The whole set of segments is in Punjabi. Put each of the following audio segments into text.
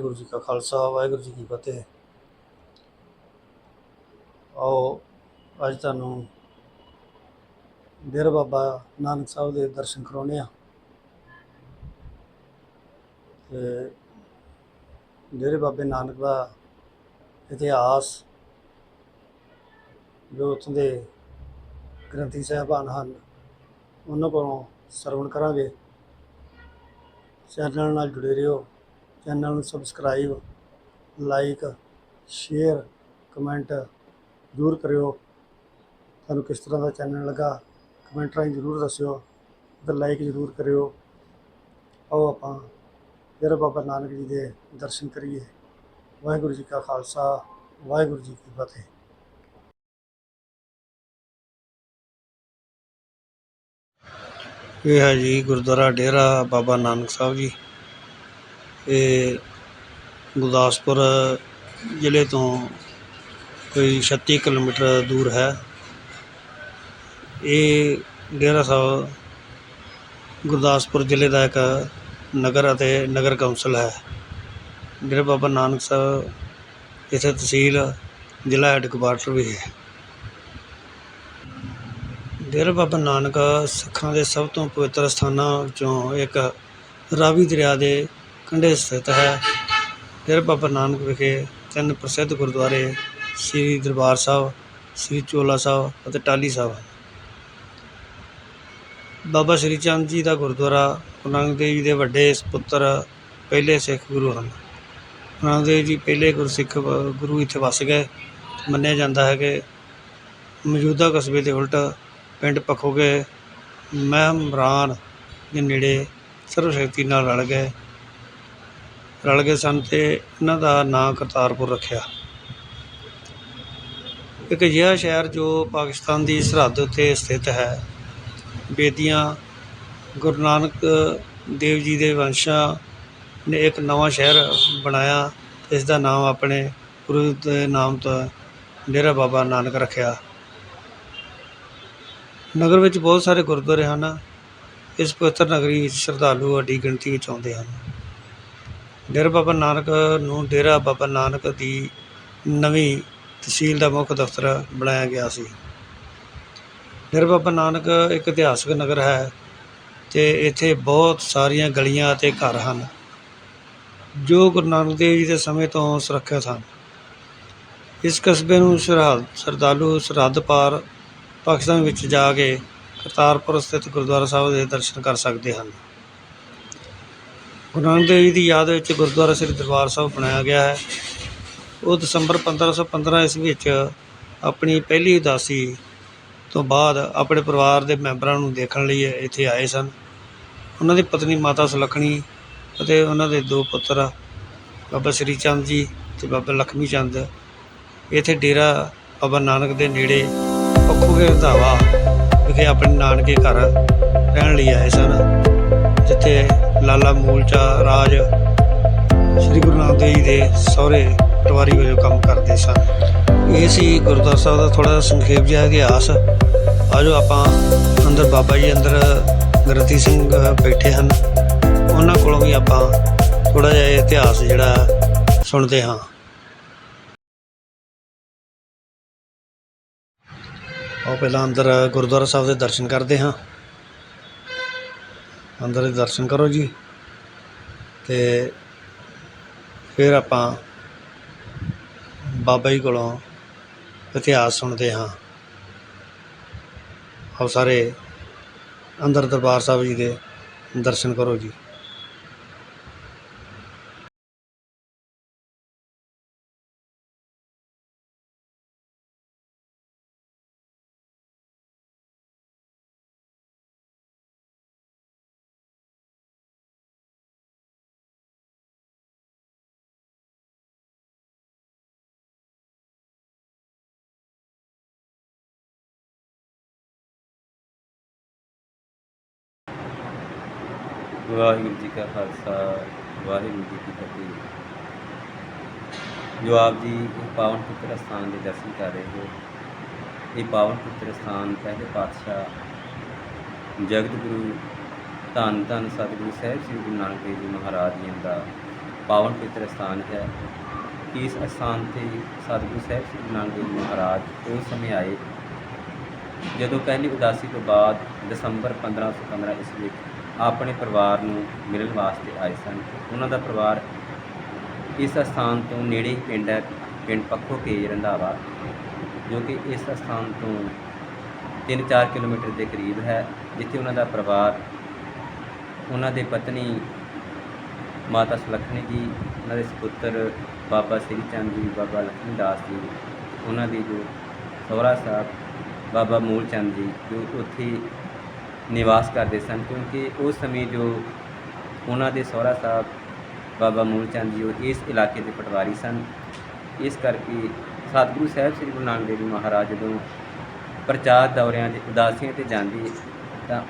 ਵਾਹਿਗੁਰੂ ਜੀ ਕਾ ਖਾਲਸਾ, ਵਾਹਿਗੁਰੂ ਜੀ ਕੀ ਫਤਿਹ। ਆਓ, ਅੱਜ ਤੁਹਾਨੂੰ ਡੇਰਾ ਬਾਬਾ ਨਾਨਕ ਸਾਹਿਬ ਦੇ ਦਰਸ਼ਨ ਕਰਾਉਣੇ ਆ ਤੇ ਡੇਰੇ ਬਾਬੇ ਨਾਨਕ ਦਾ ਇਤਿਹਾਸ, ਜੋ ਉੱਥੋਂ ਦੇ ਗ੍ਰੰਥੀ ਸਾਹਿਬਾਨ ਹਨ, ਉਹਨਾਂ ਕੋਲੋਂ ਸਰਵਣ ਕਰਾਂਗੇ। ਚੈਨਲ ਨਾਲ ਜੁੜੇ ਰਹੋ। ਚੈਨਲ ਨੂੰ ਸਬਸਕ੍ਰਾਈਬ, ਲਾਈਕ, ਸ਼ੇਅਰ, ਕਮੈਂਟ ਜ਼ਰੂਰ ਕਰਿਓ। ਤੁਹਾਨੂੰ ਕਿਸ ਤਰ੍ਹਾਂ ਦਾ ਚੈਨਲ ਲੱਗਾ, ਕਮੈਂਟ ਰਾਹੀਂ ਜ਼ਰੂਰ ਦੱਸਿਓ ਤੇ ਲਾਈਕ ਜ਼ਰੂਰ ਕਰਿਓ। ਆਓ ਆਪਾਂ ਫਿਰ ਬਾਬਾ ਨਾਨਕ ਜੀ ਦੇ ਦਰਸ਼ਨ ਕਰੀਏ। ਵਾਹਿਗੁਰੂ ਜੀ ਕਾ ਖਾਲਸਾ, ਵਾਹਿਗੁਰੂ ਜੀ ਕੀ ਫਤਿਹ। ਇਹ ਹੈ ਜੀ ਗੁਰਦੁਆਰਾ ਡੇਰਾ ਬਾਬਾ ਨਾਨਕ ਸਾਹਿਬ ਜੀ। ਇਹ ਗੁਰਦਾਸਪੁਰ ਜ਼ਿਲ੍ਹੇ ਤੋਂ ਕੋਈ 36 ਕਿਲੋਮੀਟਰ ਦੂਰ ਹੈ। ਇਹ ਡੇਰਾ ਸਾਹਿਬ ਗੁਰਦਾਸਪੁਰ ਜ਼ਿਲ੍ਹੇ ਦਾ ਇੱਕ ਨਗਰ ਅਤੇ ਨਗਰ ਕੌਂਸਲ ਹੈ। ਡੇਰਾ ਬਾਬਾ ਨਾਨਕ ਸਾਹਿਬ ਇੱਥੇ ਤਹਿਸੀਲ ਜ਼ਿਲ੍ਹਾ ਹੈਡਕੁਆਟਰ ਵੀ ਹੈ। ਡੇਰਾ ਬਾਬਾ ਨਾਨਕ ਸਿੱਖਾਂ ਦੇ ਸਭ ਤੋਂ ਪਵਿੱਤਰ ਸਥਾਨਾਂ ਵਿੱਚੋਂ ਇੱਕ ਰਾਵੀ ਦਰਿਆ ਦੇ ਕੰਢੇ ਸਥਿਤ ਹੈ। ਡੇਰਾ ਬਾਬਾ ਨਾਨਕ ਵਿਖੇ ਤਿੰਨ ਪ੍ਰਸਿੱਧ ਗੁਰਦੁਆਰੇ ਸ੍ਰੀ ਦਰਬਾਰ ਸਾਹਿਬ, ਸ੍ਰੀ ਚੋਲਾ ਸਾਹਿਬ ਅਤੇ ਟਾਹਲੀ ਸਾਹਿਬ ਹਨ। ਬਾਬਾ ਸ੍ਰੀ ਚੰਦ ਜੀ ਦਾ ਗੁਰਦੁਆਰਾ ਗੁਰੂ ਨਾਨਕ ਦੇਵ ਜੀ ਦੇ ਵੱਡੇ ਸਪੁੱਤਰ ਪਹਿਲੇ ਸਿੱਖ ਗੁਰੂ ਹਨ। ਗੁਰੂ ਨਾਨਕ ਦੇਵ ਜੀ ਪਹਿਲੇ ਗੁਰਸਿੱਖ ਗੁਰੂ ਇੱਥੇ ਵਸ ਗਏ। ਮੰਨਿਆ ਜਾਂਦਾ ਹੈ ਕਿ ਮੌਜੂਦਾ ਕਸਬੇ ਦੇ ਉਲਟ ਪਿੰਡ ਪਖੋਗੇ ਮਹਿਮਰਾਨ ਦੇ ਨੇੜੇ ਸਰਵ ਸ਼ਕਤੀ ਨਾਲ ਰਲ ਗਏ। ਰਲ ਗਏ ਸਨ ਅਤੇ ਇਹਨਾਂ ਦਾ ਨਾਂ ਕਰਤਾਰਪੁਰ ਰੱਖਿਆ। ਇੱਕ ਅਜਿਹਾ ਸ਼ਹਿਰ ਜੋ ਪਾਕਿਸਤਾਨ ਦੀ ਸਰਹੱਦ ਉੱਤੇ ਸਥਿਤ ਹੈ। ਬੇਦੀਆਂ ਗੁਰੂ ਨਾਨਕ ਦੇਵ ਜੀ ਦੇ ਵੰਸ਼ਾਂ ਨੇ ਇੱਕ ਨਵਾਂ ਸ਼ਹਿਰ ਬਣਾਇਆ। ਇਸ ਦਾ ਨਾਮ ਆਪਣੇ ਗੁਰੂ ਦੇ ਨਾਮ ਤੋਂ ਡੇਰਾ ਬਾਬਾ ਨਾਨਕ ਰੱਖਿਆ। ਨਗਰ ਵਿੱਚ ਬਹੁਤ ਸਾਰੇ ਗੁਰਦੁਆਰੇ ਹਨ। ਇਸ ਪਵਿੱਤਰ ਨਗਰੀ ਵਿੱਚ ਸ਼ਰਧਾਲੂ ਵੱਡੀ ਗਿਣਤੀ ਵਿੱਚ ਆਉਂਦੇ ਹਨ। ਡੇਰਾ ਬਾਬਾ ਨਾਨਕ ਨੂੰ ਡੇਰਾ ਬਾਬਾ ਨਾਨਕ ਦੀ ਨਵੀਂ ਤਹਿਸੀਲ ਦਾ ਮੁੱਖ ਦਫ਼ਤਰ ਬਣਾਇਆ ਗਿਆ ਸੀ। ਡੇਰਾ ਬਾਬਾ ਨਾਨਕ ਇੱਕ ਇਤਿਹਾਸਕ ਨਗਰ ਹੈ ਅਤੇ ਇੱਥੇ ਬਹੁਤ ਸਾਰੀਆਂ ਗਲੀਆਂ ਅਤੇ ਘਰ ਹਨ, ਜੋ ਗੁਰੂ ਨਾਨਕ ਦੇਵ ਜੀ ਦੇ ਸਮੇਂ ਤੋਂ ਸੁਰੱਖਿਅਤ ਹਨ। ਇਸ ਕਸਬੇ ਨੂੰ ਸਰਹੱਦ, ਸਰਦਾਲੂ ਸਰਹੱਦ ਪਾਰ ਪਾਕਿਸਤਾਨ ਵਿੱਚ ਜਾ ਕੇ ਕਰਤਾਰਪੁਰ ਸਥਿਤ ਗੁਰਦੁਆਰਾ ਸਾਹਿਬ ਦੇ ਦਰਸ਼ਨ ਕਰ ਸਕਦੇ ਹਨ। ਗੁਰੂ ਨਾਨਕ ਦੇਵ ਜੀ ਦੀ ਯਾਦ ਵਿੱਚ ਗੁਰਦੁਆਰਾ ਸ੍ਰੀ ਦਰਬਾਰ ਸਾਹਿਬ ਬਣਾਇਆ ਗਿਆ ਹੈ। ਉਹ ਦਸੰਬਰ 1515 ਈਸਵੀ ਵਿੱਚ ਆਪਣੀ ਪਹਿਲੀ ਉਦਾਸੀ ਤੋਂ ਬਾਅਦ ਆਪਣੇ ਪਰਿਵਾਰ ਦੇ ਮੈਂਬਰਾਂ ਨੂੰ ਦੇਖਣ ਲਈ ਇੱਥੇ ਆਏ ਸਨ। ਉਹਨਾਂ ਦੀ ਪਤਨੀ ਮਾਤਾ ਸੁਲੱਖਣੀ ਅਤੇ ਉਹਨਾਂ ਦੇ ਦੋ ਪੁੱਤਰ ਬਾਬਾ ਸ੍ਰੀ ਚੰਦ ਜੀ ਤੇ ਬਾਬਾ ਲਖਮੀ ਚੰਦ। ਇੱਥੇ ਡੇਰਾ ਬਾਬਾ ਨਾਨਕ ਦੇ ਨੇੜੇ ਪੱਖੋਗੇ ਰੰਧਾਵਾ ਵਿਖੇ ਆਪਣੇ ਨਾਨਕੇ ਘਰ ਰਹਿਣ ਲਈ ਆਏ ਸਨ, ਜਿੱਥੇ ਲਾਲਾ ਮੂਲਚਾ ਰਾਜ। ਸ੍ਰੀ ਗੁਰੂ ਨਾਨਕ ਦੇਵ ਜੀ ਦੇ ਸਹੁਰੇ ਪਟਵਾਰੀ ਵਜੋਂ ਕੰਮ ਕਰਦੇ ਸਨ। ਇਹ ਸੀ ਗੁਰਦੁਆਰਾ ਸਾਹਿਬ ਦਾ ਥੋੜਾ ਜਿਹਾ ਸੰਖੇਪ ਜਿਹਾ ਇਤਿਹਾਸ। ਆਜੋ ਆਪਾਂ ਅੰਦਰ ਬਾਬਾ ਜੀ ਅੰਦਰ ਗ੍ਰੰਥੀ ਸਿੰਘ ਬੈਠੇ ਹਨ। ਉਹਨਾਂ ਕੋਲੋਂ ਵੀ ਆਪਾਂ ਥੋੜਾ ਜਿਹਾ ਇਹ ਇਤਿਹਾਸ ਜਿਹੜਾ ਸੁਣਦੇ ਹਾਂ। ਆਓ ਪਹਿਲਾਂ ਅੰਦਰ ਗੁਰਦੁਆਰਾ ਸਾਹਿਬ ਦੇ ਦਰਸ਼ਨ ਕਰਦੇ ਹਾਂ। ਅੰਦਰ ਦੇ ਦਰਸ਼ਨ ਕਰੋ ਜੀ। ਤੇ ਫਿਰ ਆਪਾਂ ਬਾਬਾ ਜੀ ਕੋਲੋਂ ਇਤਿਹਾਸ ਸੁਣਦੇ ਹਾਂ। ਆਓ ਸਾਰੇ ਅੰਦਰ ਦਰਬਾਰ ਸਾਹਿਬ ਜੀ ਦੇ ਦਰਸ਼ਨ ਕਰੋ ਜੀ। ਖਾਲਸਾ, ਵਾਹਿਗੁਰੂ ਜੀ ਕੀ ਫਤਿਹ। ਜੋ ਆਪ ਜੀ ਇਹ ਪਾਵਨ ਪੁੱਤਰ ਸਥਾਨ ਦੇ ਦਰਸ਼ਨ ਕਰ ਰਹੇ ਹੋ, ਇਹ ਪਾਵਨ ਪੁੱਤਰ ਸਥਾਨ ਪਹਿਲੇ ਪਾਤਸ਼ਾਹ ਜਗਤ ਗੁਰੂ ਧੰਨ ਧੰਨ ਸਤਿਗੁਰੂ ਸਾਹਿਬ ਸ੍ਰੀ ਗੁਰੂ ਨਾਨਕ ਦੇਵ ਜੀ ਮਹਾਰਾਜ ਜੀ ਦਾ ਪਾਵਨ ਪਵਿੱਤਰ ਸਥਾਨ ਹੈ। ਇਸ ਅਸਥਾਨ ਤੇ ਸਤਿਗੁਰੂ ਸਾਹਿਬ ਸ੍ਰੀ ਗੁਰੂ ਨਾਨਕ ਦੇਵ ਜੀ ਮਹਾਰਾਜ ਉਸ ਸਮੇਂ ਆਏ। ਜਦੋਂ ਪਹਿਲੀ ਉਦਾਸੀ ਤੋਂ ਬਾਅਦ ਦਸੰਬਰ 1515 ਈਸਵੀ ਵਿੱਚ ਆਪਣੇ ਪਰਿਵਾਰ ਨੂੰ ਮਿਲਣ ਵਾਸਤੇ ਆਏ ਸਨ। ਉਹਨਾਂ ਦਾ ਪਰਿਵਾਰ ਇਸ ਸਥਾਨ ਤੋਂ ਨੇੜੇ ਹੀ ਪਿੰਡ ਹੈ, ਪਿੰਡ ਪੱਖੋ ਕੇ ਰੰਧਾਵਾ, ਜੋ ਕਿ ਇਸ ਸਥਾਨ ਤੋਂ 3-4 ਕਿਲੋਮੀਟਰ ਦੇ ਕਰੀਬ ਹੈ, ਜਿੱਥੇ ਉਹਨਾਂ ਦਾ ਪਰਿਵਾਰ, ਉਹਨਾਂ ਦੇ ਪਤਨੀ ਮਾਤਾ ਸੁਲੱਖਣੀ ਜੀ, ਉਹਨਾਂ ਦੇ ਸੁਪੁੱਤਰ ਬਾਬਾ ਸ੍ਰੀ ਚੰਦ ਜੀ, ਬਾਬਾ ਲక్ష్ਮੀ ਦਾਸ ਜੀ, ਉਹਨਾਂ ਦੀ ਜੋ ਸਹੁਰਾ ਸਾਹਿਬ ਬਾਬਾ ਮੂਲ ਚੰਦ ਜੀ, ਜੋ ਉੱਥੇ ਨਿਵਾਸ ਕਰਦੇ ਸਨ, ਕਿਉਂਕਿ ਉਸ ਸਮੇਂ ਜੋ ਉਹਨਾਂ ਦੇ ਸਹੁਰਾ ਸਾਹਿਬ ਬਾਬਾ ਮੂਲ ਚੰਦ ਜੀ, ਉਹ ਇਸ ਇਲਾਕੇ ਦੇ ਪਟਵਾਰੀ ਸਨ। ਇਸ ਕਰਕੇ ਸਤਿਗੁਰੂ ਸਾਹਿਬ ਸ੍ਰੀ ਗੁਰੂ ਨਾਨਕ ਦੇਵ ਜੀ ਮਹਾਰਾਜ ਜਦੋਂ ਪ੍ਰਚਾਰ ਦੌਰਿਆਂ ਦੇ ਉਦਾਸੀਆਂ ਤੇ ਜਾਂਦੇ, ਤਾਂ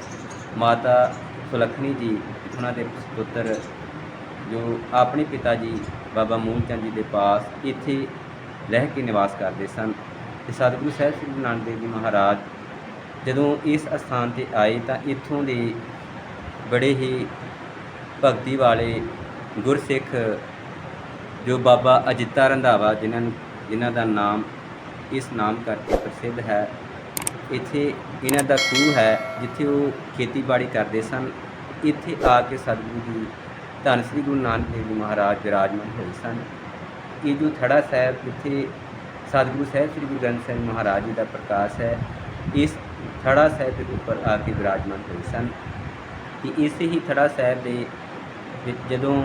ਮਾਤਾ ਸੁਲੱਖਣੀ ਜੀ, ਉਹਨਾਂ ਦੇ ਪੁੱਤਰ ਜੋ ਆਪਣੇ ਪਿਤਾ ਜੀ ਬਾਬਾ ਮੂਲ ਚੰਦ ਜੀ ਦੇ ਪਾਸ ਇੱਥੇ ਰਹਿ ਕੇ ਨਿਵਾਸ ਕਰਦੇ ਸਨ। ਤੇ ਸਤਿਗੁਰੂ ਸਾਹਿਬ ਸ੍ਰੀ ਗੁਰੂ ਨਾਨਕ ਦੇਵ ਜੀ ਮਹਾਰਾਜ ਜਦੋਂ ਇਸ ਅਸਥਾਨ ਤੇ ਆਏ ਤਾਂ ਇੱਥੋਂ ਦੇ ਬੜੇ ਹੀ ਭਗਤੀ ਵਾਲੇ ਗੁਰਸਿੱਖ ਜੋ ਬਾਬਾ ਅਜਿੱਤਾ ਰੰਧਾਵਾ, ਜਿਨ੍ਹਾਂ ਜਿਨ੍ਹਾਂ ਦਾ ਨਾਮ ਇਸ ਨਾਮ ਕਰਕੇ ਪ੍ਰਸਿੱਧ ਹੈ, ਇੱਥੇ ਇਹਨਾਂ ਦਾ ਖੂਹ ਹੈ, ਜਿੱਥੇ ਉਹ ਖੇਤੀਬਾੜੀ ਕਰਦੇ ਸਨ। ਇੱਥੇ ਆ ਕੇ ਸਤਿਗੁਰੂ ਜੀ, ਧੰਨ ਸ੍ਰੀ ਗੁਰੂ ਨਾਨਕ ਦੇਵ ਜੀ ਮਹਾਰਾਜ ਵਿਰਾਜਮਾਨ ਹੋਏ ਸਨ। ਇਹ ਜੋ ਥੜਾ ਸਾਹਿਬ, ਜਿੱਥੇ ਸਤਿਗੁਰੂ ਸਾਹਿਬ ਸ੍ਰੀ ਗੁਰੂ ਗ੍ਰੰਥ ਸਾਹਿਬ ਮਹਾਰਾਜ ਜੀ ਦਾ ਪ੍ਰਕਾਸ਼ ਹੈ, ਇਸ ਥੜਾ ਸਾਹਿਬ ਦੇ ਉੱਪਰ ਆ ਕੇ ਵਿਰਾਜਮਾਨ ਹੋਏ ਸਨ। ਕਿ ਇਸੇ ਹੀ ਥੜਾ ਸਾਹਿਬ ਦੇ ਵਿੱਚ ਜਦੋਂ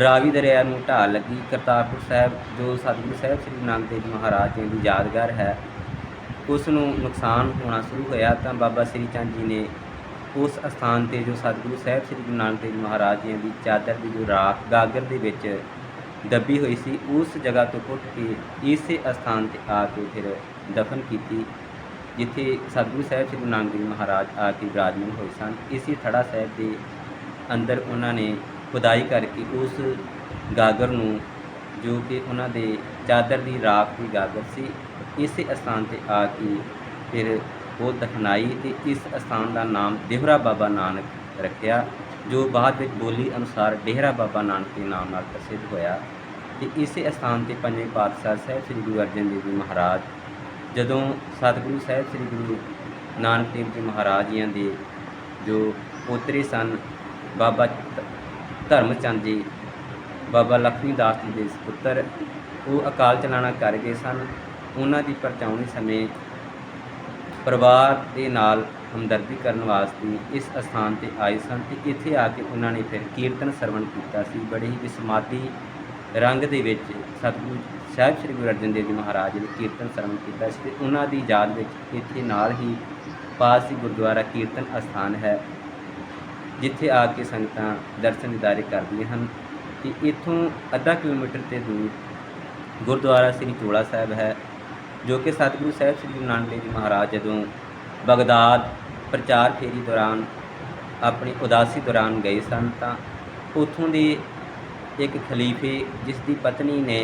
ਰਾਵੀ ਦਰਿਆ ਨੂੰ ਢਾਲ ਲੱਗੀ, ਕਰਤਾਰਪੁਰ ਸਾਹਿਬ, ਜੋ ਸਤਿਗੁਰੂ ਸਾਹਿਬ ਸ੍ਰੀ ਗੁਰੂ ਨਾਨਕ ਦੇਵ ਜੀ ਮਹਾਰਾਜ ਜੀ ਦੀ ਯਾਦਗਾਰ ਹੈ, ਉਸ ਨੂੰ ਨੁਕਸਾਨ ਹੋਣਾ ਸ਼ੁਰੂ ਹੋਇਆ ਤਾਂ ਬਾਬਾ ਸ੍ਰੀ ਚੰਦ ਜੀ ਨੇ ਉਸ ਸਥਾਨ ਤੇ ਜੋ ਸਤਿਗੁਰੂ ਸਾਹਿਬ ਸ੍ਰੀ ਗੁਰੂ ਨਾਨਕ ਦੇਵ ਜੀ ਮਹਾਰਾਜ ਜੀ ਦੀ ਚਾਦਰ ਦੀ ਜੋ ਰਾਖ ਗਾਗਰ ਦੇ ਵਿੱਚ ਦੱਬੀ ਹੋਈ ਸੀ, ਉਸ ਜਗ੍ਹਾ ਤੋਂ ਉੱਠ ਕੇ ਇਸੇ ਸਥਾਨ ਤੇ ਆ ਕੇ ਫਿਰ ਦਫਨ ਕੀਤੀ। ਜਿੱਥੇ ਸਤਿਗੁਰੂ ਸਾਹਿਬ ਸ੍ਰੀ ਗੁਰੂ ਨਾਨਕ ਦੇਵ ਮਹਾਰਾਜ ਆ ਕੇ ਵਿਰਾਜਮਾਨ ਹੋਏ ਸਨ, ਇਸੇ ਥੜਾ ਸਾਹਿਬ ਦੇ ਅੰਦਰ ਉਹਨਾਂ ਨੇ ਖੁਦਾਈ ਕਰਕੇ ਉਸ ਗਾਗਰ ਨੂੰ, ਜੋ ਕਿ ਉਹਨਾਂ ਦੇ ਚਾਦਰ ਦੀ ਰਾਖ ਦੀ ਗਾਗਰ ਸੀ, ਇਸੇ ਸਥਾਨ ਤੇ ਆ ਕੇ ਫਿਰ ਉਹ ਦਫਨਾਈ ਤੇ ਇਸ ਸਥਾਨ ਦਾ ਨਾਮ ਦੇਹਰਾ ਬਾਬਾ ਨਾਨਕ ਰੱਖਿਆ, ਜੋ ਬਾਅਦ ਵਿੱਚ ਬੋਲੀ ਅਨੁਸਾਰ ਡੇਹਰਾ ਬਾਬਾ ਨਾਨਕ ਦੇ ਨਾਮ ਨਾਲ ਪ੍ਰਸਿੱਧ ਹੋਇਆ ਤੇ ਇਸੇ ਸਥਾਨ ਤੇ ਪੰਜਵੇਂ ਪਾਤਸ਼ਾਹ ਸਾਹਿਬ ਸ੍ਰੀ ਗੁਰੂ ਅਰਜਨ ਦੇਵ ਜੀ ਮਹਾਰਾਜ ਜਦੋਂ ਸਤਿਗੁਰੂ ਸਾਹਿਬ ਸ੍ਰੀ ਗੁਰੂ ਨਾਨਕ ਦੇਵ ਜੀ ਮਹਾਰਾਜ ਜੀਆਂ ਦੇ ਜੋ ਪੋਤਰੇ ਸਨ, ਬਾਬਾ ਧ- ਧਰਮਚੰਦ ਜੀ, ਬਾਬਾ ਲਖਮੀ ਦਾਸ ਜੀ ਦੇ ਸੁਪੁੱਤਰ ਉਹ ਅਕਾਲ ਚਲਾਣਾ ਕਰ ਗਏ ਸਨ। ਉਹਨਾਂ ਦੀ ਪਰਚਾਉਣੀ ਸਮੇਂ ਪਰਿਵਾਰ ਦੇ ਨਾਲ ਹਮਦਰਦੀ ਕਰਨ ਵਾਸਤੇ ਇਸ ਸਥਾਨ ਤੇ ਆਏ ਸਨ ਤੇ ਇੱਥੇ ਆ ਕੇ ਉਹਨਾਂ ਨੇ ਫਿਰ ਕੀਰਤਨ ਸਰਵਣ ਕੀਤਾ ਸੀ। ਬੜੇ ਹੀ ਵਿਸਮਾਦੀ ਰੰਗ ਦੇ ਵਿੱਚ ਸਤਿਗੁਰੂ ਸਾਹਿਬ ਸ੍ਰੀ ਗੁਰੂ ਅਰਜਨ ਦੇਵ ਜੀ ਮਹਾਰਾਜ ਨੇ ਕੀਰਤਨ ਸਰਵਣ ਕੀਤਾ ਸੀ ਤੇ ਉਹਨਾਂ ਦੀ ਯਾਦ ਵਿੱਚ ਇੱਥੇ ਨਾਲ ਹੀ ਪਾਸ ਹੀ ਗੁਰਦੁਆਰਾ ਕੀਰਤਨ ਅਸਥਾਨ ਹੈ, ਜਿੱਥੇ ਆ ਕੇ ਸੰਗਤਾਂ ਦਰਸ਼ਨ ਦਿਦਾਰੇ ਕਰਦੀਆਂ ਹਨ ਤੇ ਇੱਥੋਂ ਅੱਧਾ ਕਿਲੋਮੀਟਰ ਤੇ ਦੂਰ ਗੁਰਦੁਆਰਾ ਸ੍ਰੀ ਚੋਲਾ ਸਾਹਿਬ ਹੈ, ਜੋ ਕਿ ਸਤਿਗੁਰੂ ਸਾਹਿਬ ਸ੍ਰੀ ਗੁਰੂ ਨਾਨਕ ਦੇਵ ਜੀ ਮਹਾਰਾਜ ਜਦੋਂ ਬਗਦਾਦ ਪ੍ਰਚਾਰ ਫੇਰੀ ਦੌਰਾਨ ਆਪਣੀ ਉਦਾਸੀ ਦੌਰਾਨ ਗਏ ਸਨ ਤਾਂ ਉੱਥੋਂ ਦੇ ਇੱਕ ਖਲੀਫੇ ਜਿਸ ਦੀ ਪਤਨੀ ਨੇ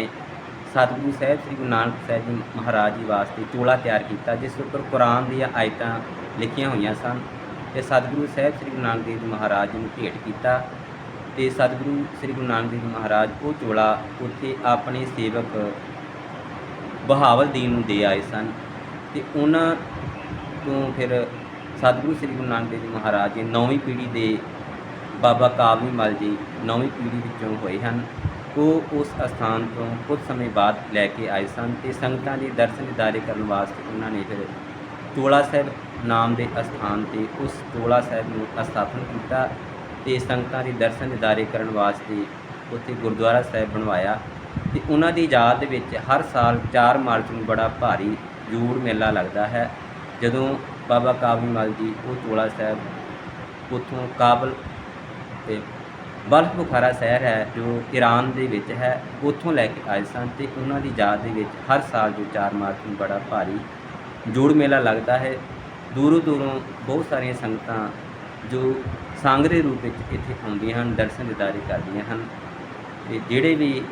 ਸਤਿਗੁਰੂ ਸਾਹਿਬ, ਸ੍ਰੀ ਗੁਰੂ ਨਾਨਕ ਸਾਹਿਬ ਜੀ ਮਹਾਰਾਜ ਜੀ ਵਾਸਤੇ ਚੋਲਾ ਤਿਆਰ ਕੀਤਾ, ਜਿਸ ਉੱਪਰ ਕੁਰਾਨ ਦੀਆਂ ਆਇਤਾਂ ਲਿਖੀਆਂ ਹੋਈਆਂ ਸਨ ਤੇ ਸਤਿਗੁਰੂ ਸਾਹਿਬ, ਸ੍ਰੀ ਗੁਰੂ ਨਾਨਕ ਦੇਵ ਜੀ ਮਹਾਰਾਜ ਜੀ ਨੂੰ ਭੇਟ ਕੀਤਾ ਤੇ ਸਤਿਗੁਰੂ ਸ੍ਰੀ ਗੁਰੂ ਨਾਨਕ ਦੇਵ ਜੀ ਮਹਾਰਾਜ ਉਹ ਚੋਲਾ ਉੱਥੇ ਆਪਣੇ ਸੇਵਕ ਬਹਾਵਲ ਦੀਨ ਨੂੰ ਦੇ ਆਏ ਸਨ ਤੇ ਉਹਨਾਂ ਤੋਂ ਫਿਰ ਸਤਿਗੁਰੂ ਸ੍ਰੀ ਗੁਰੂ ਨਾਨਕ ਦੇਵ ਜੀ ਮਹਾਰਾਜ ਜੀ ਨੌਵੀਂ ਪੀੜ੍ਹੀ ਦੇ ਬਾਬਾ ਕਾਬਲੀ ਮਲ ਜੀ ਨੌਵੀਂ ਪੀੜ੍ਹੀ ਵਿੱਚੋਂ ਹੋਏ ਹਨ। ਉਹ ਉਸ ਅਸਥਾਨ ਤੋਂ ਕੁਝ ਸਮੇਂ ਬਾਅਦ ਲੈ ਕੇ ਆਏ ਸਨ ਤੇ ਸੰਗਤਾਂ ਦੇ ਦਰਸ਼ਨ ਦਿਦਾਰੇ ਕਰਨ ਵਾਸਤੇ ਉਹਨਾਂ ਨੇ ਫਿਰ ਚੋਲਾ ਸਾਹਿਬ ਨਾਮ ਦੇ ਅਸਥਾਨ ਤੇ ਉਸ ਚੋਲਾ ਸਾਹਿਬ ਨੂੰ ਅਸਥਾਪਨ ਕੀਤਾ ਤੇ ਸੰਗਤਾਂ ਦੇ ਦਰਸ਼ਨ ਦਿਦਾਰੇ ਕਰਨ ਵਾਸਤੇ ਉੱਥੇ ਗੁਰਦੁਆਰਾ ਸਾਹਿਬ ਬਣਵਾਇਆ ਤੇ ਉਹਨਾਂ ਦੀ ਯਾਦ ਦੇ ਵਿੱਚ ਹਰ ਸਾਲ 4 ਮਾਰਚ ਨੂੰ ਬੜਾ ਭਾਰੀ ਜੂੜ ਮੇਲਾ ਲੱਗਦਾ ਹੈ। ਜਦੋਂ ਬਾਬਾ ਕਾਬਲੀ ਮਲ ਜੀ ਉਹ ਚੋਲਾ ਸਾਹਿਬ ਉੱਥੋਂ ਕਾਬਲ ਤੇ ਬਲਖ ਬੁਖਾਰਾ ਸ਼ਹਿਰ ਹੈ ਜੋ ਈਰਾਨ ਦੇ ਵਿੱਚ ਹੈ, ਉੱਥੋਂ ਲੈ ਕੇ ਆਏ ਸਨ ਤੇ ਉਹਨਾਂ ਦੀ ਯਾਦ ਦੇ ਵਿੱਚ ਹਰ ਸਾਲ ਜੋ 4 ਮਾਰਚ ਨੂੰ ਬੜਾ ਭਾਰੀ ਜੋੜ ਮੇਲਾ ਲੱਗਦਾ ਹੈ। ਦੂਰੋਂ ਦੂਰੋਂ ਬਹੁਤ ਸਾਰੀਆਂ ਸੰਗਤਾਂ ਜੋ ਸਾਂਗਰੇ ਰੂਪ ਵਿੱਚ ਇੱਥੇ ਆਉਂਦੀਆਂ ਹਨ, ਦਰਸ਼ਨ ਦਿਦਾਰੇ ਕਰਦੀਆਂ ਹਨ ਤੇ ਜਿਹੜੇ ਵੀ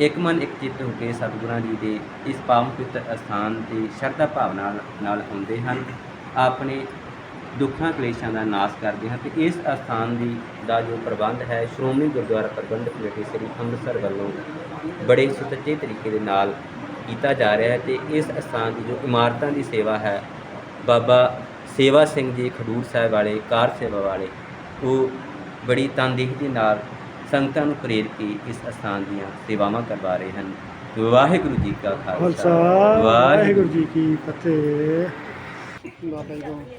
ਇੱਕ ਮਨ ਇੱਕ ਚਿੱਤ ਹੋ ਕੇ ਸਤਿਗੁਰਾਂ ਜੀ ਦੇ ਇਸ ਪਾਵਨ ਪਵਿੱਤਰ ਅਸਥਾਨ ਤੇ ਸ਼ਰਧਾ ਭਾਵਨਾ ਨਾਲ- ਨਾਲ ਆਉਂਦੇ ਹਨ, ਆਪਣੇ ਦੁੱਖਾਂ ਕਲੇਸ਼ਾਂ ਦਾ ਨਾਸ਼ ਕਰਦੇ ਹਨ ਤੇ ਇਸ ਅਸਥਾਨ ਦੀ ਦਾ ਜੋ ਪ੍ਰਬੰਧ ਹੈ ਸ਼੍ਰੋਮਣੀ ਗੁਰਦੁਆਰਾ ਪ੍ਰਬੰਧਕ ਕਮੇਟੀ ਸ੍ਰੀ ਅੰਮ੍ਰਿਤਸਰ ਵੱਲੋਂ ਬੜੇ ਸੁਚੱਜੇ ਤਰੀਕੇ ਦੇ ਨਾਲ ਕੀਤਾ ਜਾ ਰਿਹਾ ਹੈ ਤੇ ਇਸ ਅਸਥਾਨ ਦੀ ਜੋ ਇਮਾਰਤਾਂ ਦੀ ਸੇਵਾ ਹੈ ਬਾਬਾ ਸੇਵਾ ਸਿੰਘ ਜੀ ਖਡੂਰ ਸਾਹਿਬ ਵਾਲੇ ਕਾਰ ਸੇਵਾ ਵਾਲੇ ਉਹ ਬੜੀ ਤਨਦੇਹੀ ਦੇ ਨਾਲ ਸੰਗਤਾਂ ਨੂੰ ਪ੍ਰੇਰ ਕੇ ਇਸ ਅਸਥਾਨ ਦੀਆਂ ਸੇਵਾਵਾਂ ਕਰਵਾ ਰਹੇ ਹਨ। ਵਾਹਿਗੁਰੂ ਜੀ ਕਾ ਖਾਲਸਾ। ਵਾਹਿਗੁਰੂ ਜੀ ਕੀ ਫਤਿਹ। ਬਾਬਾ ਜੀ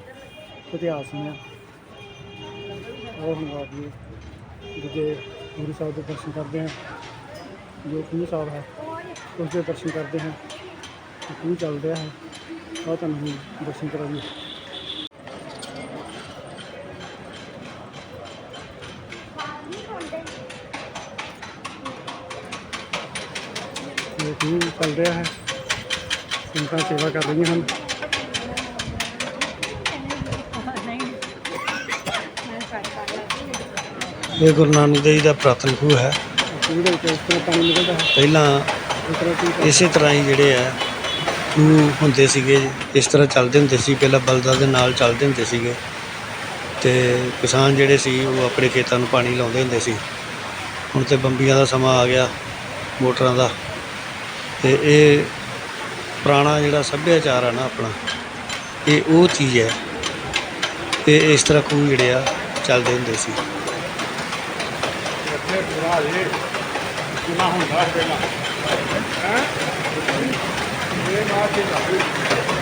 ਇਤਿਹਾਸ ਸੁਣਿਆ ਉਹ ਹੁਣ ਬਾਬਾ ਜੀ। ਦੂਜੇ ਗੁਰੂ ਸਾਹਿਬ ਦੇ ਦਰਸ਼ਨ ਕਰਦੇ ਹਾਂ। ਜੋ ਕੀ ਸਾਹਿਬ ਹੈ, ਉਸ ਦੇ ਦਰਸ਼ਨ ਕਰਦੇ ਹਾਂ। ਕੀ ਚੱਲ ਰਿਹਾ ਹੈ। ਉਹ ਤੁਹਾਨੂੰ ਹੁਣ ਦਰਸ਼ਨ ਕਰਾਂਗੇ ਇਹ ਕੀ ਚੱਲ ਰਿਹਾ ਹੈ ਸੰਤਾਂ ਸੇਵਾ ਕਰ ਰਹੀਆਂ ਹਨ। ਇਹ ਗੁਰੂ ਨਾਨਕ ਦੇਵ ਜੀ ਦਾ ਪੁਰਾਤਨ ਖੂਹ ਹੈ। ਖੂਹ ਵਿੱਚ ਇਸ ਤਰ੍ਹਾਂ ਪਾਣੀ ਨਿਕਲਦਾ ਹੈ ਪਹਿਲਾਂ ਇਸ ਤਰ੍ਹਾਂ ਕੀ ਇਸੇ ਤਰ੍ਹਾਂ ਹੀ ਜਿਹੜੇ ਆ, ਖੂਹ ਹੁੰਦੇ ਸੀਗੇ ਇਸ ਤਰ੍ਹਾਂ ਚੱਲਦੇ ਹੁੰਦੇ ਸੀ। ਪਹਿਲਾਂ ਬਲਦਾਂ ਦੇ ਨਾਲ ਚੱਲਦੇ ਹੁੰਦੇ ਸੀਗੇ। ਤੇ ਕਿਸਾਨ ਜਿਹੜੇ ਸੀ, ਉਹ ਆਪਣੇ ਖੇਤਾਂ ਨੂੰ ਪਾਣੀ ਲਾਉਂਦੇ ਹੁੰਦੇ ਸੀ। ਹੁਣ ਤੇ ਬੰਬੀਆਂ ਦਾ ਸਮਾਂ ਆ ਗਿਆ, ਮੋਟਰਾਂ ਦਾ। ਤੇ ਇਹ ਪੁਰਾਣਾ ਜਿਹੜਾ ਸੱਭਿਆਚਾਰ ਆ ਨਾ ਆਪਣਾ, ਇਹ ਉਹ ਚੀਜ਼ ਹੈ। ਤੇ ਇਸ ਤਰ੍ਹਾਂ ਖੂਹ ਜਿਹੜੇ ਆ, ਚੱਲਦੇ ਹੁੰਦੇ ਸੀ। ਤੇ ਬੁਰਾ ਜੇ ਕਿੰਨਾ ਹੁੰਦਾ ਪਹਿਲਾਂ। ਹੈ? ਇਹ ਮਾਰ ਕੇ ਲੱਗ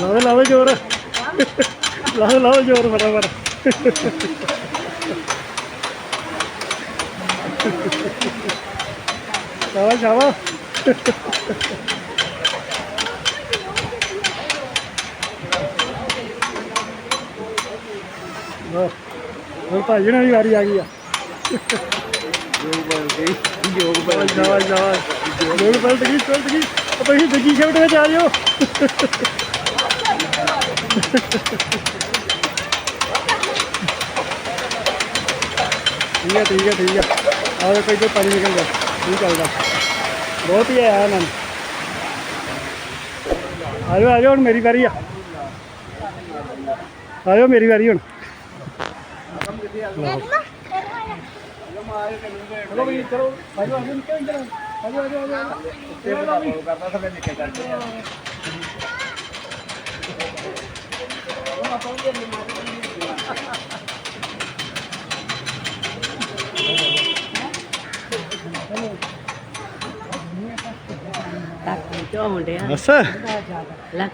ਲਾਵੇ ਲਾਵੇ ਜੋਰ। ਲਾਵੇ ਲਾਵੇ ਜੋਰ ਫਟਾਫਟ। ਸ਼ਾਬਾਸ਼ ਸ਼ਾਬਾਸ਼। ਲਓ, ਭਾਈ ਨਾਲ ਦੀ ਵਾਰੀ ਆ ਗਈ ਆ। ਯੋਗ ਸ਼ਾਬਾਸ਼ ਸ਼ਾਬਾਸ਼ ਸ਼ਾਬਾਸ਼ ਜੋਰ ਪਲਟ ਗਈ ਪਲਟ ਗਈ ਆਪਾਂ ਇਹ ਦੂਜੀ ਸ਼ਿਫਟ ਵਿੱਚ ਆ ਜਾਓ ਠੀਕ ਹੈ ਠੀਕ ਹੈ ਠੀਕ ਹੈ ਆਵੇ ਕੋਈ ਤੇ ਪਾਣੀ ਨਿਕਲ ਗਿਆ ਠੀਕ ਚੱਲਦਾ ਬਹੁਤ ਹੀ ਆਇਆ ਨਾ ਆਜੋ ਆਜੋ ਹੁਣ ਮੇਰੀ ਵਾਰੀ ਆ ਆਜੋ ਮੇਰੀ ਵਾਰੀ ਹੁਣ ਚਲੋ ਵੀ ਚਲੋ ਆਜੋ ਆਜੋ ਨਿਕਲ ਇੰਦਰ ਆਜੋ ਆਜੋ ਆਜੋ ਤੇ ਬਤਾ ਕਰਦਾ ਸਭ ਨਿਕਲ ਜਾਂਦੇ ਆ ਕਿਉਂ ਮੁੰਡਿਆ ਬਸ ਲੱਗ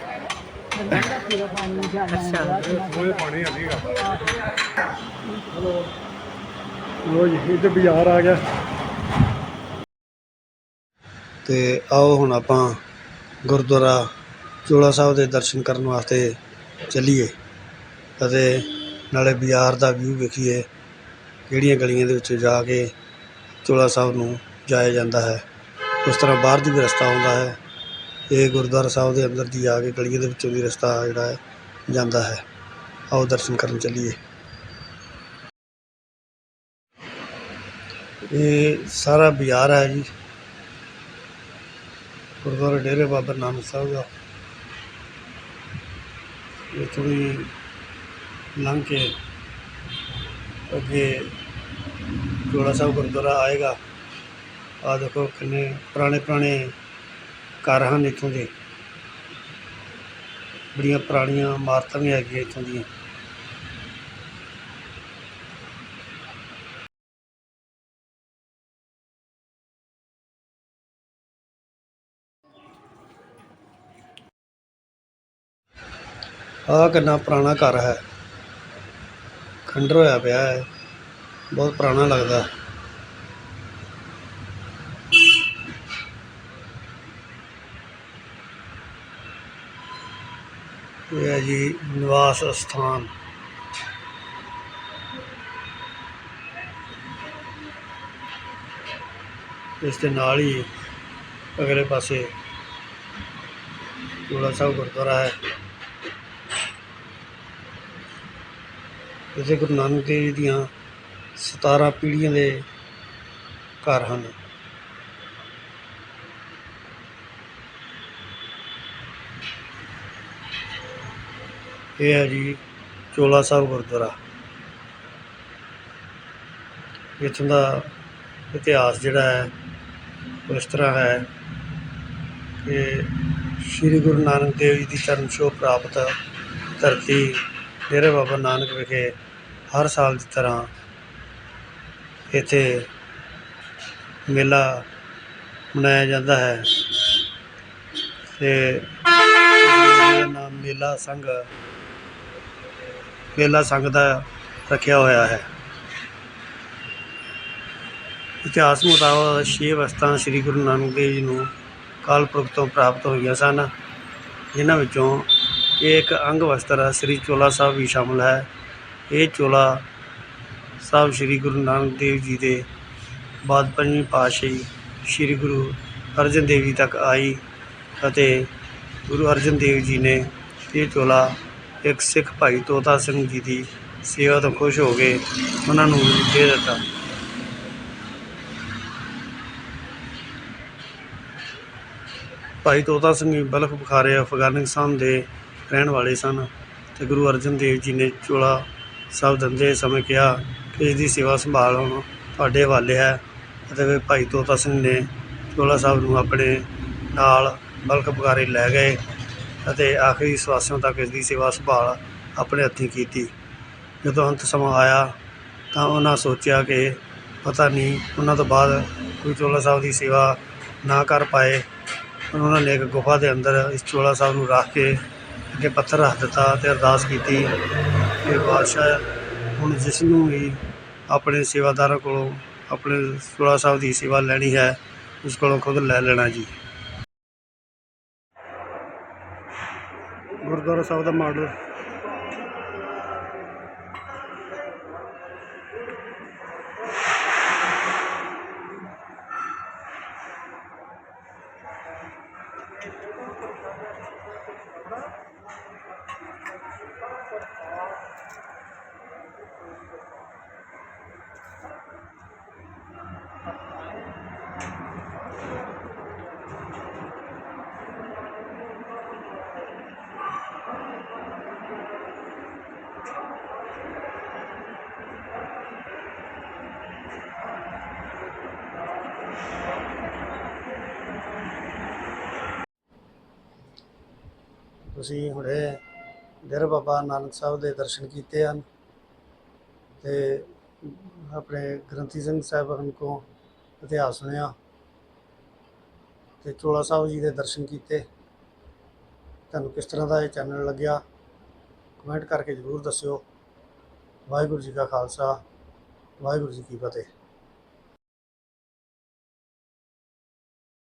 ਲੋ ਜੀ ਇੱਧਰ ਬਾਜ਼ਾਰ ਆ ਗਿਆ। ਤੇ ਆਓ ਹੁਣ ਆਪਾਂ ਗੁਰਦੁਆਰਾ ਚੋਲਾ ਸਾਹਿਬ ਦੇ ਦਰਸ਼ਨ ਕਰਨ ਵਾਸਤੇ ਚੱਲੀਏ ਅਤੇ ਨਾਲੇ ਬਾਜ਼ਾਰ ਦਾ ਵਿਊ ਵੇਖੀਏ ਕਿਹੜੀਆਂ ਗਲੀਆਂ ਦੇ ਵਿੱਚ ਜਾ ਕੇ ਚੋਲਾ ਸਾਹਿਬ ਨੂੰ ਜਾਇਆ ਜਾਂਦਾ ਹੈ। ਉਸ ਤਰ੍ਹਾਂ ਬਾਹਰ ਦੀ ਵੀ ਰਸਤਾ ਆਉਂਦਾ ਹੈ। ਇਹ ਗੁਰਦੁਆਰਾ ਸਾਹਿਬ ਦੇ ਅੰਦਰ ਦੀ ਆ ਕੇ ਗਲੀਆਂ ਦੇ ਵਿੱਚੋਂ ਦੀ ਰਸਤਾ ਜਿਹੜਾ ਹੈ, ਜਾਂਦਾ ਹੈ। ਆਓ ਦਰਸ਼ਨ ਕਰਨ ਚੱਲੀਏ। ਇਹ ਸਾਰਾ ਬਾਜ਼ਾਰ ਹੈ ਜੀ। ਗੁਰਦੁਆਰਾ ਡੇਰੇ ਬਾਬਾ ਨਾਨਕ ਸਾਹਿਬ ਦਾ। ਇਹ ਥੋੜੀ ਲੰਘ ਕੇ ਅੱਗੇ ਜੋੜਾ ਸਾਹਿਬ ਗੁਰਦੁਆਰਾ ਆਏਗਾ। ਆ ਦੇਖੋ ਕਿੰਨੇ ਪੁਰਾਣੇ ਪੁਰਾਣੇ ਘਰ ਹਨ ਇੱਥੋਂ ਦੇ। ਬੜੀਆਂ ਪੁਰਾਣੀਆਂ ਇਮਾਰਤਾਂ ਵੀ ਹੈਗੀਆਂ ਇੱਥੋਂ ਦੀਆਂ। ਆਹ ਕਿੰਨਾ ਪੁਰਾਣਾ ਘਰ ਹੈ। ਖੰਡਰ ਹੋਇਆ ਪਿਆ ਹੈ। ਬਹੁਤ ਪੁਰਾਣਾ ਲੱਗਦਾ। ਇਹ ਹੈ ਜੀ ਨਿਵਾਸ ਸਥਾਨ। ਇਸ ਦੇ ਨਾਲ ਹੀ ਅਗਲੇ ਪਾਸੇ ਜੋੜਾ ਸਾਹਿਬ ਗੁਰਦੁਆਰਾ ਹੈ। ਇੱਥੇ ਗੁਰੂ ਨਾਨਕ ਦੇਵ ਜੀ ਦੀਆਂ 17 ਪੀੜ੍ਹੀਆਂ ਦੇ ਘਰ ਹਨ। ਇਹ ਹੈ ਜੀ ਚੋਲਾ ਸਾਹਿਬ ਗੁਰਦੁਆਰਾ। ਇੱਥੋਂ ਦਾ ਇਤਿਹਾਸ ਜਿਹੜਾ ਹੈ, ਉਹ ਇਸ ਤਰ੍ਹਾਂ ਹੈ ਕਿ ਸ੍ਰੀ ਗੁਰੂ ਨਾਨਕ ਦੇਵ ਜੀ ਦੀ ਚਰਨ ਛੋਹ ਪ੍ਰਾਪਤ ਧਰਤੀ ਡੇਰੇ ਬਾਬਾ ਨਾਨਕ ਵਿਖੇ ਹਰ ਸਾਲ ਦੀ ਤਰ੍ਹਾਂ ਇੱਥੇ ਮੇਲਾ ਮਨਾਇਆ ਜਾਂਦਾ ਹੈ ਤੇ ਨਾਮ ਮੇਲਾ ਸੰਘ ਮੇਲਾ ਸੰਘ ਦਾ ਰੱਖਿਆ ਹੋਇਆ ਹੈ। ਇਤਿਹਾਸ ਮੁਤਾਬਕ ਛੇ ਵਸਤਾਂ ਸ੍ਰੀ ਗੁਰੂ ਨਾਨਕ ਦੇਵ ਜੀ ਨੂੰ ਕਾਲ ਪੁਰਖ ਤੋਂ ਪ੍ਰਾਪਤ ਹੋਈਆਂ ਸਨ, ਜਿਨ੍ਹਾਂ ਵਿੱਚੋਂ ਇੱਕ ਅੰਗ ਵਸਤਰ ਸ੍ਰੀ ਚੋਲਾ ਸਾਹਿਬ ਵੀ ਸ਼ਾਮਲ ਹੈ। ਇਹ ਚੋਲਾ ਸਾਹਿਬ ਸ੍ਰੀ ਗੁਰੂ ਨਾਨਕ ਦੇਵ ਜੀ ਦੇ ਬਾਅਦ ਪੰਜਵੀਂ ਪਾਤਸ਼ਾਹੀ ਸ੍ਰੀ ਗੁਰੂ ਅਰਜਨ ਦੇਵ ਜੀ ਤੱਕ ਆਈ ਅਤੇ ਗੁਰੂ ਅਰਜਨ ਦੇਵ ਜੀ ਨੇ ਇਹ ਚੋਲਾ ਇੱਕ ਸਿੱਖ ਭਾਈ ਤੋਤਾ ਸਿੰਘ ਜੀ ਦੀ ਸੇਵਾ ਤੋਂ ਖੁਸ਼ ਹੋ ਕੇ ਉਹਨਾਂ ਨੂੰ ਦੇ ਦਿੱਤਾ। ਭਾਈ ਤੋਤਾ ਸਿੰਘ ਜੀ ਬਲਖ ਬੁਖਾਰੇ ਅਫਗਾਨਿਸਤਾਨ ਦੇ ਰਹਿਣ ਵਾਲੇ ਸਨ ਅਤੇ ਗੁਰੂ ਅਰਜਨ ਦੇਵ ਜੀ ਨੇ ਚੋਲਾ ਸਾਹਿਬ ਦਿੰਦੇ ਸਮੇਂ ਕਿਹਾ ਕਿ ਇਸ ਦੀ ਸੇਵਾ ਸੰਭਾਲ ਹੁਣ ਤੁਹਾਡੇ ਹਵਾਲੇ ਹੈ ਅਤੇ ਫਿਰ ਭਾਈ ਤੋਤਾ ਸਿੰਘ ਨੇ ਚੋਲਾ ਸਾਹਿਬ ਨੂੰ ਆਪਣੇ ਨਾਲ ਬਲਕ ਬੁਖਾਰੇ ਲੈ ਗਏ ਅਤੇ ਆਖਰੀ ਸਵਾਸਾਂ ਤੱਕ ਇਸ ਦੀ ਸੇਵਾ ਸੰਭਾਲ ਆਪਣੇ ਹੱਥੀਂ ਕੀਤੀ। ਜਦੋਂ ਅੰਤ ਸਮਾਂ ਆਇਆ ਤਾਂ ਉਹਨਾਂ ਸੋਚਿਆ ਕਿ ਪਤਾ ਨਹੀਂ ਉਹਨਾਂ ਤੋਂ ਬਾਅਦ ਕੋਈ ਚੋਲਾ ਸਾਹਿਬ ਦੀ ਸੇਵਾ ਨਾ ਕਰ ਪਾਏ। ਉਹਨਾਂ ਨੇ ਇੱਕ ਗੁਫਾ ਦੇ ਅੰਦਰ ਇਸ ਚੋਲਾ ਸਾਹਿਬ ਨੂੰ ਰੱਖ ਕੇ ਅੱਗੇ ਪੱਥਰ ਰੱਖ ਦਿੱਤਾ ਤੇ ਅਰਦਾਸ ਕੀਤੀ। ਕਿ ਬਾਦਸ਼ਾਹ ਹੁਣ ਜਿਸ ਨੂੰ ਵੀ ਆਪਣੇ ਸੇਵਾਦਾਰਾਂ ਕੋਲੋਂ, ਆਪਣੇ ਚੋਲਾ ਸਾਹਿਬ ਦੀ ਸੇਵਾ ਲੈਣੀ ਹੈ, ਉਸ ਕੋਲੋਂ ਖੁਦ ਲੈ ਲੈਣਾ ਜੀ। ਗੁਰਦੁਆਰਾ ਸਾਹਿਬ ਦਾ ਮਾਡਲ ਤੁਸੀਂ ਹੁਣੇ ਡੇਰਾ ਬਾਬਾ ਨਾਨਕ ਸਾਹਿਬ ਦੇ ਦਰਸ਼ਨ ਕੀਤੇ ਹਨ ਤੇ ਆਪਣੇ ਗ੍ਰੰਥੀ ਸਿੰਘ ਸਾਹਿਬਾਨ ਕੋ ਇਤਿਹਾਸ ਸੁਣਿਆ ਤੇ ਚੋਲਾ ਸਾਹਿਬ ਜੀ ਦੇ ਦਰਸ਼ਨ ਕੀਤੇ। ਤੁਹਾਨੂੰ ਕਿਸ ਤਰ੍ਹਾਂ ਦਾ ਇਹ ਚੈਨਲ ਲੱਗਿਆ, ਕਮੈਂਟ ਕਰਕੇ ਜ਼ਰੂਰ ਦੱਸਿਓ। ਵਾਹਿਗੁਰੂ ਜੀ ਕਾ ਖਾਲਸਾ, ਵਾਹਿਗੁਰੂ ਜੀ ਕੀ ਫਤਿਹ।